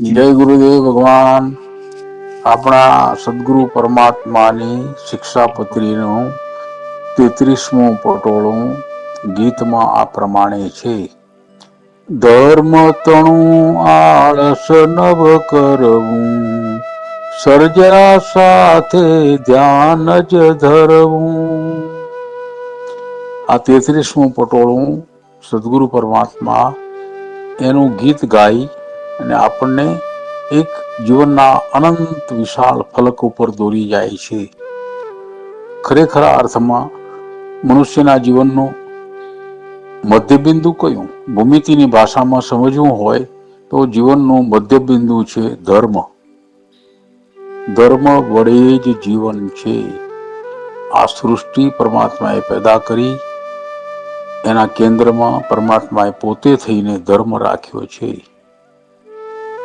જય ગુરુદેવ ભગવાન. આપણા સદગુરુ પરમાત્માની શિક્ષાપત્રીનું તેત્રીસમું પટોળું ગીતમાં આ પ્રમાણે છે. ધર્મ તણું આળસ નવ કરવું, સર્જરા સાથે ધ્યાન જ ધરવું. આ તેત્રીસમું પટોળું સદગુરુ પરમાત્મા એનું ગીત ગાઈ અને આપણને એક જીવનના અનંત વિશાળ ફલક ઉપર દોરી જાય છે. ખરેખર અર્થમાં મનુષ્યના જીવનનું મધ્યબિંદુ કયું? ભૂમિતિની ભાષામાં સમજવું હોય તો જીવનનું મધ્યબિંદુ છે ધર્મ. ધર્મ વડે જ જીવન છે. આ સૃષ્ટિ પરમાત્માએ પેદા કરી, એના કેન્દ્રમાં પરમાત્માએ પોતે થઈને ધર્મ રાખ્યો છે.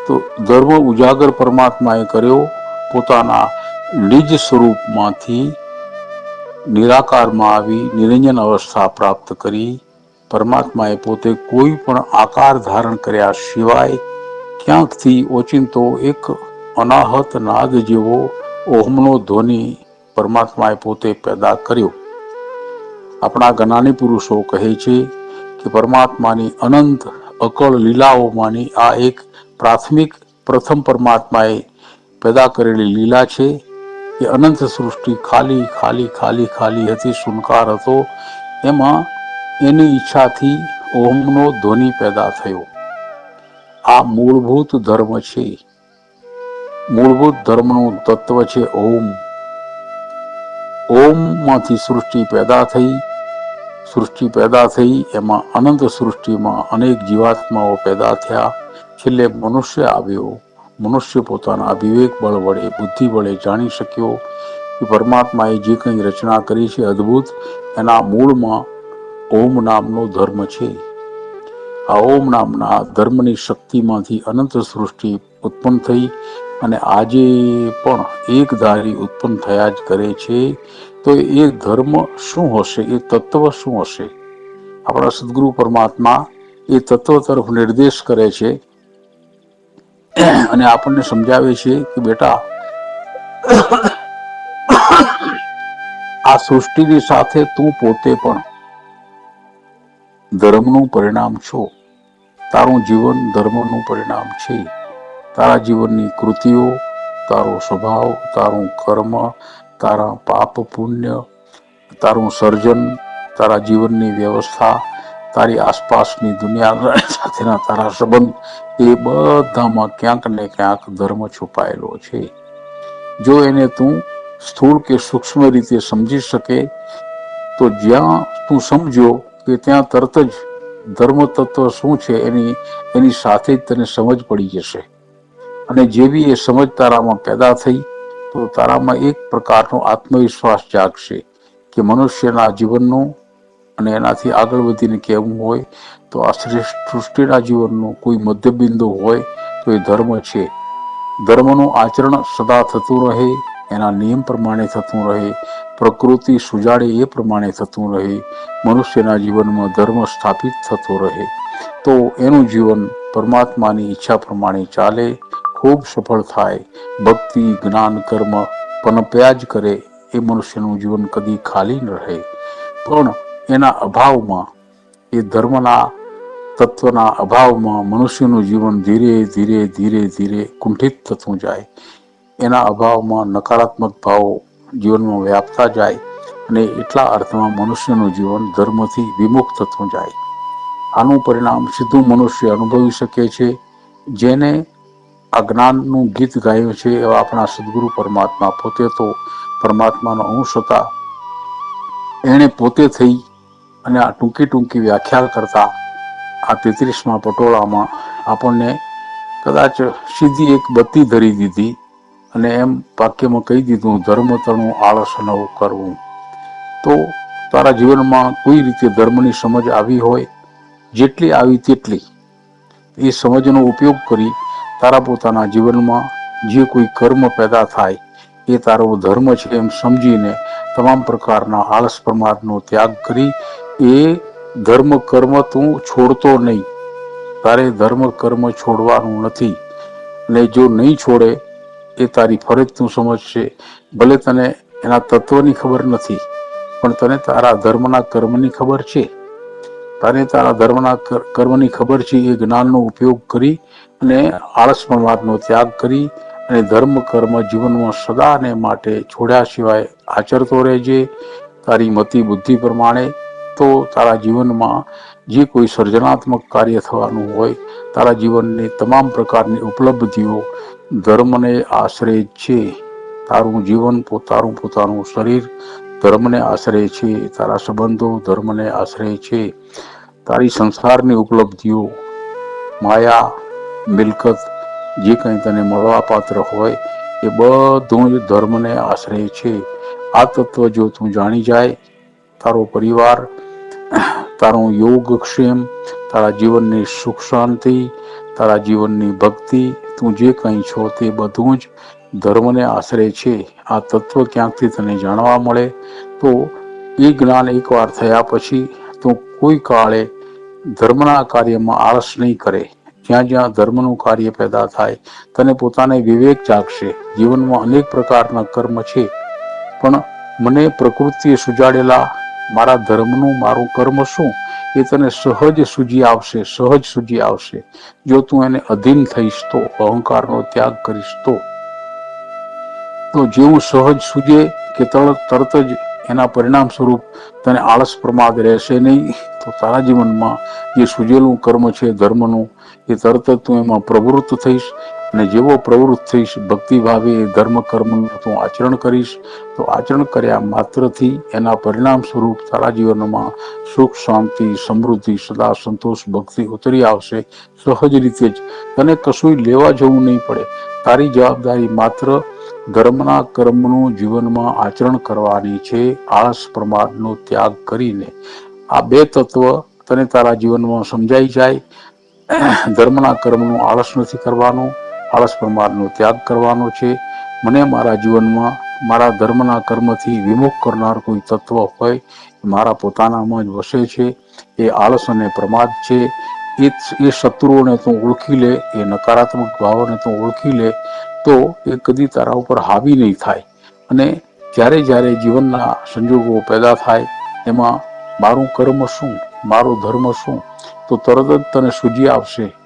તો ધર્મ ઉજાગર પરમાત્માએ કર્યો. પોતાના નિજ સ્વરૂપમાંથી નિરાકારમાં આવી નિરંજન અવસ્થા પ્રાપ્ત કરી. પરમાત્માએ પોતે કોઈ પણ આકાર ધારણ કર્યા સિવાય ક્યાંકથી ઓચિંતો એક અનાહત નાદ જેવો ઓહમનો ધ્વનિ પરમાત્માએ પોતે પેદા કર્યો. આપણા જ્ઞાની પુરુષો કહે છે કે પરમાત્માની અનંત અકળ લીલાઓમાંની આ એક પ્રાથમિક પ્રથમ પરમાત્માએ પેદા કરેલી લીલા છે. એ અનંત સૃષ્ટિ ખાલી ખાલી ખાલી ખાલી હતી સુનકાર હતો. એમાં એની ઈચ્છાથી ઓમનો ધ્વનિ પેદા થયો. આ મૂળભૂત ધર્મ છે. મૂળભૂત ધર્મનું તત્વ છે ઓમ. ઓમમાંથી સૃષ્ટિ પેદા થઈ. સૃષ્ટિ પેદા થઈ, એમાં અનંત સૃષ્ટિમાં અનેક જીવાત્માઓ પેદા થયા. છેલ્લે મનુષ્ય આવ્યો. મનુષ્ય પોતાના વિવેક બળ વડે, બુદ્ધિ વડે જાણી શક્યો કે પરમાત્માએ જે કંઈ રચના કરી છે અદ્ભુત, એના મૂળમાં ઓમ નામનો ધર્મ છે. આ ઓમ નામના ધર્મની શક્તિમાંથી અનંત સૃષ્ટિ ઉત્પન્ન થઈ અને આજે પણ એક ધારી ઉત્પન્ન થયા જ કરે છે. તો એ ધર્મ શું હશે? એ તત્વ શું હશે? આપણા સદગુરુ પરમાત્મા એ તત્વ તરફ નિર્દેશ કરે છે. અને આપણને સમજાવે છે કે બેટા, આ સૃષ્ટિની સાથે તું પોતે પણ ધર્મનું પરિણામ છો. તારું જીવન ધર્મનું પરિણામ છે. તારા જીવનની કૃતિઓ, તારો સ્વભાવ, તારું કર્મ, તારા પાપ પુણ્ય, તારું સર્જન, તારા જીવનની વ્યવસ્થા તારી આસપાસની દુનિયા સાથેના તારા સંબંધ એ બધામાં ક્યાંક ને ક્યાંક ધર્મ છુપાયેલો છે. જો એને તું સ્થૂળ કે સૂક્ષ્મ રીતે સમજી શકે, તો જ્યાં તું સમજો કે ત્યાં તરત જ ધર્મ તત્વ શું છે એની એની સાથે જ તને સમજ પડી જશે. અને જેવી એ સમજ તારામાં પેદા થઈ, તો તારામાં એક પ્રકારનો આત્મવિશ્વાસ જાગશે કે મનુષ્યના જીવનનું અને એનાથી આગળ વધીને કહેવું હોય તો આ સૃષ્ટિના જીવનનો કોઈ મધ્યબિંદુ હોય તો એ ધર્મ છે. ધર્મનું આચરણ સદા થતું રહે, એના નિયમ પ્રમાણે થતું રહે, પ્રકૃતિ સુજાડે એ પ્રમાણે થતું રહે, મનુષ્યના જીવનમાં ધર્મ સ્થાપિત થતો રહે. તો એનું જીવન પરમાત્માની ઈચ્છા પ્રમાણે ચાલે, ખૂબ સફળ થાય, ભક્તિ, જ્ઞાન, કર્મ પનપ્યા જ કરે એ મનુષ્યનું જીવન કદી ખાલી ન રહે. પણ એના અભાવમાં, એ ધર્મના તત્વના અભાવમાં મનુષ્યનું જીવન ધીરે ધીરે ધીરે ધીરે કુંઠિત થતું જાય. એના અભાવમાં નકારાત્મક ભાવો જીવનમાં વ્યાપતા જાય અને એટલા અર્થમાં મનુષ્યનું જીવન ધર્મથી વિમુખ થતું જાય. આનું પરિણામ સીધું મનુષ્ય અનુભવી શકે છે, જેને આ જ્ઞાનનું ગીત ગાયું છે એવા આપણા સદગુરુ પરમાત્મા. પોતે તો પરમાત્માનો અંશ હતા. એણે પોતે થઈ અને આ ટૂંકી ટૂંકી વ્યાખ્યા કરતા આ તેત્રીસમાં પટોળામાં આપણને કદાચ સીધી એક બત્તી ધરી દીધી અને એમ વાક્યમાં કહી દીધું ધર્મ તણું આળસ નવું કરવું. તો તારા જીવનમાં કોઈ રીતે ધર્મની સમજ આવી હોય, જેટલી આવી તેટલી. એ સમજનો ઉપયોગ કરી તારા પોતાના જીવનમાં જે કોઈ કર્મ પેદા થાય, એ તારો ધર્મ છે એમ સમજીને તમામ પ્રકારના આળસ પ્રમાદનો ત્યાગ કરી એ ધર્મ કર્મ તું છોડતો નહીં. તારે ધર્મ કર્મ છોડવાનું નથી. અને જો નહીં છોડે, એ તારી ફરજ તું સમજશે. ભલે તને એના તત્વની ખબર નથી, પણ તને તારા ધર્મના કર્મની ખબર છે. તારે તારા ધર્મના કર્મની ખબર છે, એ જ્ઞાનનો ઉપયોગ કરી અને આળસ પ્રમાદનો ત્યાગ કરી અને ધર્મ કર્મ જીવનમાં સદાને માટે છોડ્યા સિવાય આચરતો રહેજે. તારી મતિ બુદ્ધિ પ્રમાણે તો તારા જીવનમાં જે કોઈ સર્જનાત્મક કાર્ય થવાનું હોય, તારા જીવનની તમામ પ્રકારની ઉપલબ્ધિઓ ધર્મને આશરે છે. તારું જીવન પોતાનું પોતાનું શરીર ધર્મને આશરે છે. તારા સંબંધો ધર્મને આશરે છે. તારી સંસારની ઉપલબ્ધિઓ, માયા, મિલકત, જે કંઈ તને મળવા પાત્ર હોય, એ બધું જ ધર્મને આશરે છે. આ તત્વ જો તું જાણી જાય, તારો પરિવાર તારો યોગક્ષેમ તારા જીવનની સુખ શાંતિ, તારા જીવનની ભક્તિ, તું જે કંઈ છો તે બધું જ ધર્મને આશરે છે. આ તત્વ ક્યાંકથી તને જાણવા મળે? તો એ જ્ઞાન એકવાર થયા પછી તું કોઈ કાળે ધર્મના કાર્યમાં આળસ નહીં કરે. જ્યાં જ્યાં ધર્મનું કાર્ય પેદા થાય, તને પોતાને વિવેક જાગશે. જીવનમાં અનેક પ્રકારના કર્મ છે, પણ મને પ્રકૃતિએ સુજાડેલા મારા ધર્મનું મારું કર્મ શું? એ તને સહજ સૂજી આવશે, સહજ સૂજી આવશે. જો તું એને અધીન થઈશ તો અહંકારનો ત્યાગ કરીશ તો. તો જેવું સહજ સૂજે કે તરત જ એના પરિણામ સ્વરૂપ તને આળસ પ્રમાદ રહેશે નહીં, તો તારા જીવનમાં જે સૂજેલું કર્મ છે, ધર્મનું, એ તરત જ તું એમાં પ્રવૃત્ત થઈશ અને જેવો પ્રવૃત્ત થઈશ ભક્તિ ભાવે એ ધર્મ કર્મનું તું આચરણ કરીશ, તો આચરણ કર્યા માત્રથી એના પરિણામ સ્વરૂપ તારા જીવનમાં સુખ, શાંતિ, સમૃદ્ધિ, સદા સંતોષ, ભક્તિ ઉતરી આવશે. સહજ રીતે જ. તને કશું લેવા જવું નહીં પડે. તારી જવાબદારી માત્ર ધર્મના કર્મનું જીવનમાં આચરણ કરવાની છે. આળસ પ્રમાદનો ત્યાગ કરીને. આ બે તત્વ તને તારા જીવનમાં સમજાઈ જાય. ધર્મના કર્મનું આળસ નથી કરવાનું. આળસ પ્રમાદનો ત્યાગ કરવાનો છે. મને મારા જીવનમાં, મારા ધર્મના કર્મથી વિમુખ કરનાર કોઈ તત્વ હોય મારા પોતાનામાં જ વસે છે. એ આળસ અને પ્રમાદ છે. એ એ શત્રુઓને તું ઓળખી લે, એ નકારાત્મક ભાવોને તું ઓળખી લે, તો એ કદી તારા ઉપર હાવી નહીં થાય. અને જ્યારે જ્યારે જીવનના સંજોગો પેદા થાય, એમાં મારું કર્મ શું, મારો ધર્મ શું, તો તરત જ તને સૂજી આવશે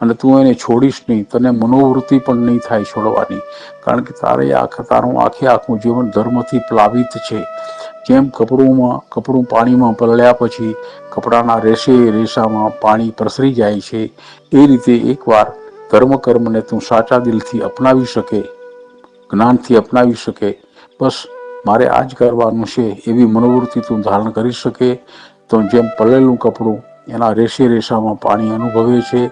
અને તું એને છોડીશ નહીં, તને મનોવૃત્તિ પણ નહીં થાય છોડવાની. કારણ કે તારે આખા, તારું આખે આખું જીવન ધર્મથી પ્લાવિત છે. જેમ કપડુંમાં, કપડું પાણીમાં પલળ્યા પછી કપડાના રેશે, રેસામાં પાણી પ્રસરી જાય છે, એ રીતે એકવાર ધર્મ કર્મને તું સાચા દિલથી અપનાવી શકે, જ્ઞાનથી અપનાવી શકે, બસ મારે આ જ કરવાનું છે, એવી મનોવૃત્તિ તું ધારણ કરી શકે, તો જેમ પલળેલું કપડું એના રેશે, રેસામાં પાણી અનુભવે છે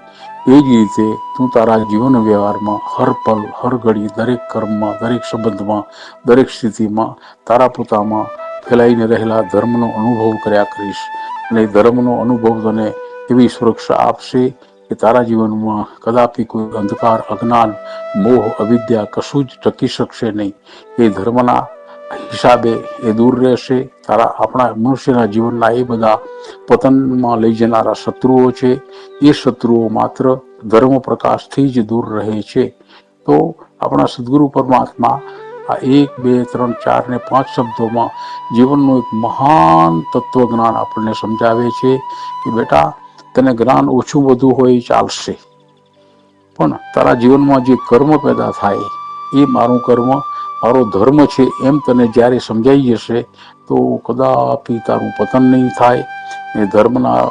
એ જ રીતે તું તારા જીવન વ્યવહારમાં હર પલ હર ઘડી, દરેક કર્મમાં, દરેક સંબંધમાં, દરેક સ્થિતિમાં તારા પોતામાં ફેલાઈને રહેલા ધર્મનો અનુભવ કર્યા કરીશ. અને ધર્મનો અનુભવ તને એવી સુરક્ષા આપશે કે તારા જીવનમાં કદાપી કોઈ અંધકાર, અજ્ઞાન, મોહ, અવિદ્યા કશું જ ટકી શકશે નહીં. એ ધર્મના હિસાબે એ દૂર રહેશે. તારા આપણા મનુષ્યના જીવનના એ બધા પતનમાં લઈ જનારા શત્રુઓ છે. એ શત્રુઓ માત્ર ધર્મ પ્રકાશથી જ દૂર રહે છે. તો આપણા સદગુરુ પરમાત્મા આ એક, બે, ત્રણ, ચાર ને પાંચ શબ્દોમાં જીવનનું એક મહાન તત્વજ્ઞાન આપણને સમજાવે છે કે બેટા, તને જ્ઞાન ઓછું વધુ હોય ચાલશે. પણ તારા જીવનમાં જે કર્મ પેદા થાય, એ મારું કર્મ મારો ધર્મ છે એમ તને જ્યારે સમજાઈ જશે તો કદાપી તારું પતન નહીં થાય એ ધર્મના,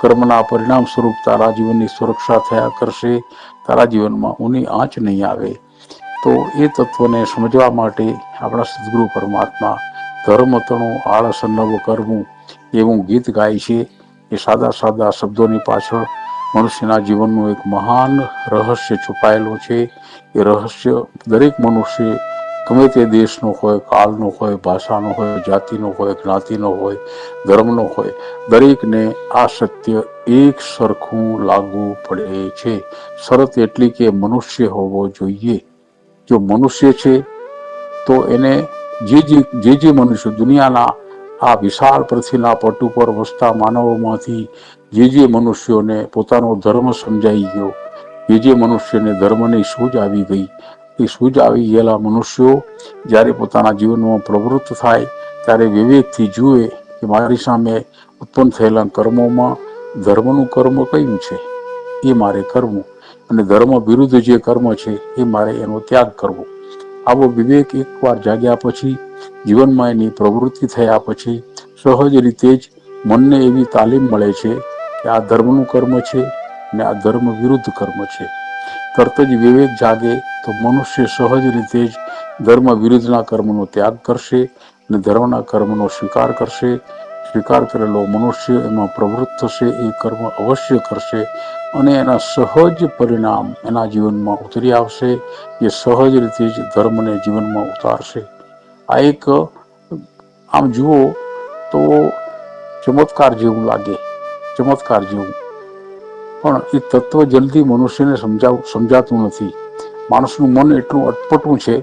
કર્મના પરિણામ સ્વરૂપ તારા જીવનની સુરક્ષા થયા કરશે, તારા જીવનમાં ઊની આંચ નહીં આવે. તો એ તત્વને સમજવા માટે આપણા સદગુરુ પરમાત્મા ધર્મ તણો આળસ નવ કરવું એવું ગીત ગાય છે. એ સાદા સાદા શબ્દોની પાછળ મનુષ્યના જીવનનું એક મહાન રહસ્ય છુપાયેલું છે. એ રહસ્ય દરેક મનુષ્ય ગમે તે દેશનો હોય, કાળનો હોય, ભાષાનો હોય, જાતિનો હોય, જ્ઞાતિનો હોય, ધર્મનો હોય, દરેકને આ સત્ય એક સરખું લાગુ પડે છે. શરત એટલી કે મનુષ્ય હોવો જોઈએ. જો મનુષ્ય છે, તો એને જે જે જે જે મનુષ્ય દુનિયાના આ વિશાળ પૃથ્વીના પટ ઉપર વસતા માનવોમાંથી જે જે મનુષ્યોને પોતાનો ધર્મ સમજાઈ ગયો, જે જે મનુષ્યને ધર્મની સૂઝ આવી ગઈ એ સૂઝ આવી ગયેલા મનુષ્યો જ્યારે પોતાના જીવનમાં પ્રવૃત્ત થાય, ત્યારે વિવેકથી જુએ કે મારી સામે ઉત્પન્ન થયેલા કર્મોમાં ધર્મનું કર્મ કયું છે? એ મારે કરવું અને ધર્મ વિરુદ્ધ જે કર્મ છે, એ મારે એનો ત્યાગ કરવો. આવો વિવેક એકવાર જાગ્યા પછી, જીવનમાં એની પ્રવૃત્તિ થયા પછી, સહજ રીતે જ મનને એવી તાલીમ મળે છે કે આ ધર્મનું કર્મ છે ને આ ધર્મ વિરુદ્ધ કર્મ છે. તરત જ વિવેક જાગે તો મનુષ્ય સહજ રીતે જ ધર્મ વિરુદ્ધના કર્મનો ત્યાગ કરશે અને ધર્મના કર્મનો સ્વીકાર કરશે. સ્વીકાર કરેલો મનુષ્ય એમાં પ્રવૃત્ત થશે, એ કર્મ અવશ્ય કરશે અને એના સહજ પરિણામ એના જીવનમાં ઉતરી આવશે, એ સહજ રીતે જ ધર્મને જીવનમાં ઉતારશે. આ એક, આમ જુઓ તો ચમત્કાર જેવું લાગે, ચમત્કાર જેવું પણ એ તત્વ જલ્દી મનુષ્યને સમજાવ, સમજાતું નથી. માણસનું મન એટલું અટપટું છે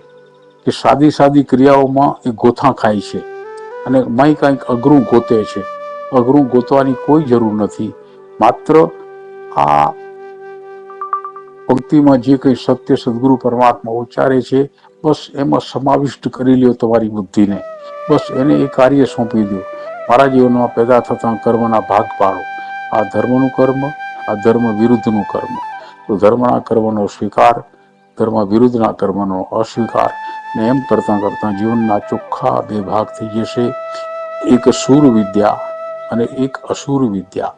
કે સાદી સાદી ક્રિયાઓમાં એ ગોથા ખાય છે અને મય કાંઈક અઘરું ગોતે છે. અઘરું ગોતવાની કોઈ જરૂર નથી. માત્ર આ પંક્તિમાં જે કંઈ સત્ય સદગુરુ પરમાત્મા ઉચ્ચારે છે, બસ એમાં સમાવિષ્ટ કરી લ્યો તમારી બુદ્ધિને. બસ એને એ કાર્ય સોંપી દો. મારા જીવનમાં પેદા થતા કર્મના ભાગ પાડો. આ ધર્મનું કર્મ આ ધર્મ વિરુદ્ધનું કર્મ. તો ધર્મના કર્મનો સ્વીકાર, ધર્મ વિરુદ્ધના કર્મનો અસ્વીકાર ને એમ કરતાં કરતાં જીવનના ચોખ્ખા બે ભાગ થઈ જશે. એક સુર વિદ્યા અને એક અસુર વિદ્યા.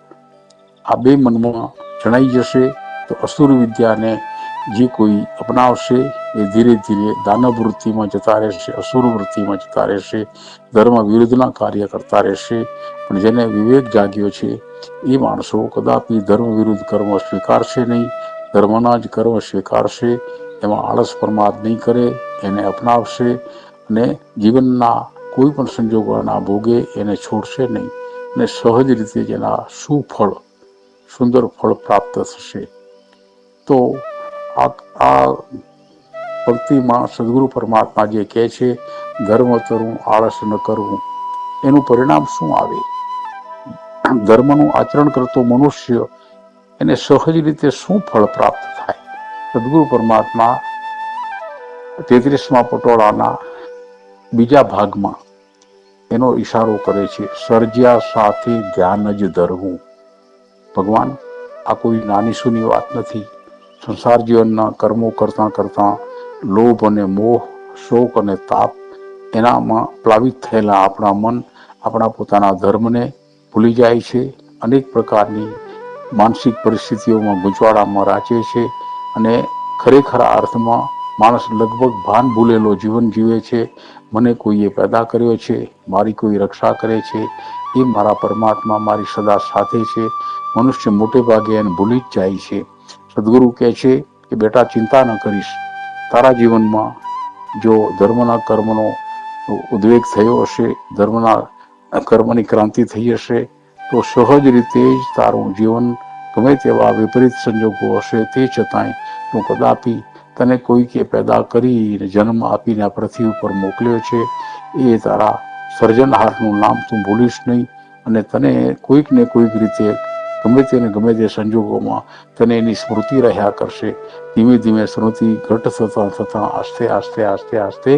આ બે મનમાં જણાઈ જશે. તો અસુર વિદ્યાને જે કોઈ અપનાવશે એ ધીરે ધીરે દાનવ વૃત્તિમાં જતા રહેશે, અસુર વૃત્તિમાં જતા રહેશે, ધર્મ વિરુદ્ધના કાર્ય કરતા રહેશે. પણ જેને વિવેક જાગ્યો છે, એ માણસો કદાપી ધર્મ વિરુદ્ધ કર્મ સ્વીકારશે નહીં. ધર્મના જ કર્મ સ્વીકારશે, એમાં આળસ પ્રમાદ નહીં કરે, એને અપનાવશે અને જીવનના કોઈ પણ સંજોગોના ભોગે એને છોડશે નહીં અને સહજ રીતે જેના સુફળ, સુંદર ફળ પ્રાપ્ત થશે. તો આ આ ભક્તિમાં સદગુરુ પરમાત્મા જે કહે છે, ધર્મ કરવું આળસ ન કરવું એનું પરિણામ શું આવે? ધર્મનું આચરણ કરતો મનુષ્ય એને સહજ રીતે શું ફળ પ્રાપ્ત થાય? સદગુરુ પરમાત્મા તેત્રીસમાં પટોળાના બીજા ભાગમાં એનો ઈશારો કરે છે, સર્જ્યા સાથે ધ્યાન જ ધરવું ભગવાન, આ કોઈ નાની સુની વાત નથી. સંસાર જીવનના કર્મો કરતાં કરતાં લોભ અને મોહ, શોક અને તાપ એનામાં પ્લાવિત થયેલા આપણા મન, આપણા પોતાના ધર્મને ભૂલી જાય છે, અનેક પ્રકારની માનસિક પરિસ્થિતિઓમાં ગૂંચવાડામાં રાચે છે અને ખરેખર અર્થમાં માણસ લગભગ ભાન ભૂલેલો જીવન જીવે છે, મને કોઈએ પેદા કર્યો છે, મારી કોઈ રક્ષા કરે છે, એ મારા પરમાત્મા મારી સદા સાથે છે, મનુષ્ય મોટે ભાગે એને ભૂલી જ જાય છે. સદગુરુ કહે છે કે, બેટા, ચિંતા ન કરીશ. તારા જીવનમાં જો ધર્મના કર્મનો ઉદ્વેગ થયો હશે, ધર્મના કર્મની ક્રાંતિ થઈ હશે, તો સહજ રીતે જ તારું જીવન ગમે તેવા વિપરીત સંજોગો હશે. તે છતાંય તું કદાપી તને કોઈકે પેદા કરીને જન્મ આપીને આ પૃથ્વી ઉપર મોકલ્યો છે. એ તારા સર્જનહારનું નામ તું ભૂલીશ નહીં અને તને કોઈક ને કોઈક રીતે ગમે તે ને ગમે તે સંજોગોમાં તને એની સ્મૃતિ રહ્યા કરશે. ધીમે ધીમે સ્મૃતિ ઘટ થતાં થતાં આસ્તે આસ્તે આસ્તે આસ્તે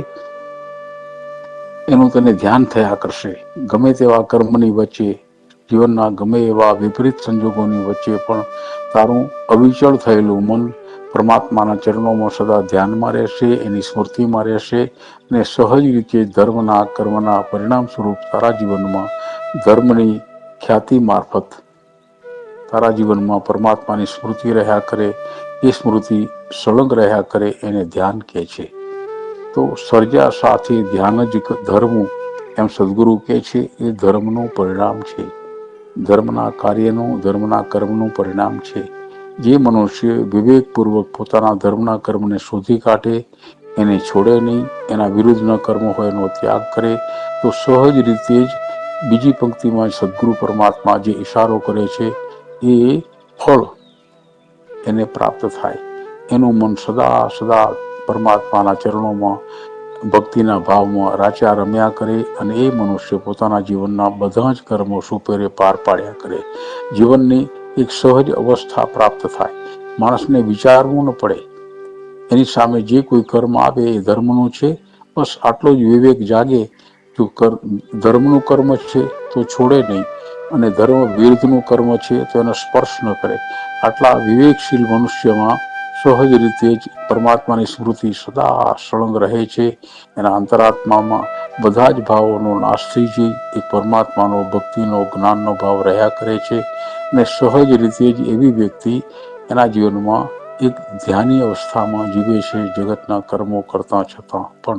એનું તને ધ્યાન થયા કરશે. ગમે તેવા કર્મની વચ્ચે, જીવનના ગમે એવા વિપરીત સંજોગોની વચ્ચે પણ તારું અવિચળ થયેલું મન પરમાત્માના ચરણોમાં સદા ધ્યાનમાં રહેશે, એની સ્મૃતિમાં રહેશે અને સહજ રીતે ધર્મના કર્મના પરિણામ સ્વરૂપ તારા જીવનમાં ધર્મની ખ્યાતિ મારફત તારા જીવનમાં પરમાત્માની સ્મૃતિ રહ્યા કરે, એ સ્મૃતિ સળંગ રહ્યા કરે, એને ધ્યાન કહે છે. તો સર્જા સાથે ધ્યાન જ ધર્મ, એમ સદગુરુ કહે છે, એ ધર્મનું પરિણામ છે. ધર્મના કાર્યનું, ધર્મના કર્મનું પરિણામ છે. જે મનુષ્ય વિવેકપૂર્વક પોતાના ધર્મના કર્મને શોધી કાઢે, એને છોડે નહીં, એના વિરુદ્ધના કર્મ હોય એનો ત્યાગ કરે, તો સહજ રીતે જ બીજી પંક્તિમાં સદગુરુ પરમાત્મા જે ઈશારો કરે છે એ ફળ એને પ્રાપ્ત થાય. એનું મન સદા સદા પરમાત્માના ચરણોમાં, ભક્તિના ભાવમાં રાચા રમ્યા કરે અને એ મનુષ્ય પોતાના જીવનના બધા જ કર્મો સુપેરે પાર પાડ્યા કરે. જીવનની એક સહજ અવસ્થા પ્રાપ્ત થાય. માણસને વિચારવું ન પડે. એની સામે જે કોઈ કર્મ આવે એ ધર્મનું છે. બસ આટલો જ વિવેક જાગે, જો કર, ધર્મનું કર્મ છે, તો છોડે નહીં. અને ધર્મ વિરુદ્ધનું કર્મ છે તો એનો સ્પર્શ ન કરે. આટલા વિવેકશીલ મનુષ્યમાં સહજ રીતે જ પરમાત્માની સ્મૃતિ સદા સળંગ રહે છે. એના અંતરાત્મામાં બધા જ ભાવોનો નાશ થઈ જાય એ પરમાત્માનો ભક્તિનો જ્ઞાનનો ભાવ રહ્યા કરે છે. અને સહજ રીતે જ એવી વ્યક્તિ એના જીવનમાં એક ધ્યાની અવસ્થામાં જીવે છે, જગતના કર્મો કરતાં છતાં પણ.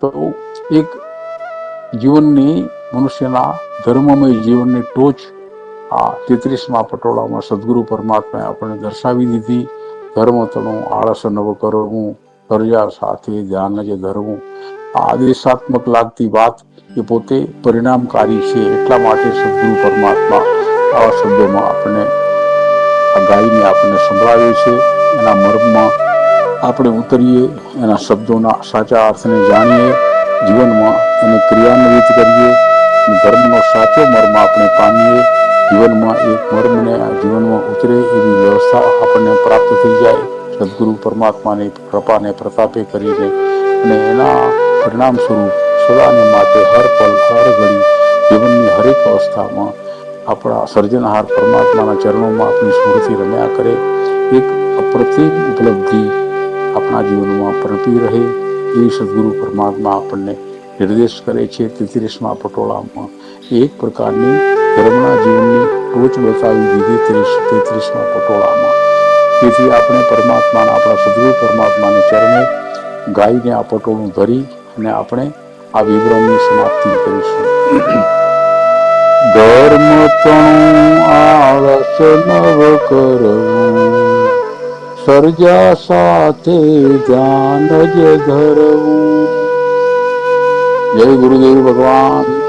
તો એક જીવનની, મનુષ્યના ધર્મમય જીવનની ટોચ આ તેત્રીસમાં પટોળામાં સદગુરુ પરમાત્માએ આપણને દર્શાવી દીધી. ધર્મ તણું, આળસ નવ કરવું કરજા સાથે ધ્યાન જે ધરવું. આ આદેશાત્મક લાગતી વાત એ પોતે પરિણામકારી છે એટલા માટે સદગુરુ પરમાત્મા આ શબ્દોમાં આપણે આ ગાયને આપણને સંભળાવે છે. એના મર્મમાં આપણે ઉતરીએ, એના શબ્દોના સાચા અર્થને જાણીએ. જીવનમાં એને ક્રિયાન્વિત કરીએ ધર્મનો સાચો મર્મ આપણે પામીએ, જીવનમાં એક મર્મને જીવનમાં ઉતરે એવી વ્યવસ્થા આપણને પ્રાપ્ત થઈ જાય. સદગુરુ પરમાત્માની કૃપાને પ્રતાપે કરીને અને એના પરિણામ સ્વરૂપ સદાને માટે હર પલ, હર ઘડી જીવનની હરેક અવસ્થામાં આપણા સર્જનહાર પરમાત્માના ચરણોમાં આપણી સ્મૃતિ રમ્યા કરે. એક અપ્રતિમ ઉપલબ્ધિ આપણા જીવનમાં પ્રતી રહે. એ સદગુરુ પરમાત્મા આપણને નિર્દેશ કરે છે તેત્રીસમાં પટોળામાં. એક પ્રકારની ધર્મના જીવનની ટોચ બતાવી દીધી ત્રીસ, તેત્રીસમાં, પટોળામાં. તેથી આપણે પરમાત્માના, આપણા સદગુરુ પરમાત્માને ચરણે ગાયને આ પટોળું ધરી અને આપણે આ વિવરણની સમાપ્તિ કરીશું. ધર્મ તણું આળસ નવ કરવું. સર્જા સાથે ધ્યાન જ ધરવું. જય ગુરુદેવ ભગવાન.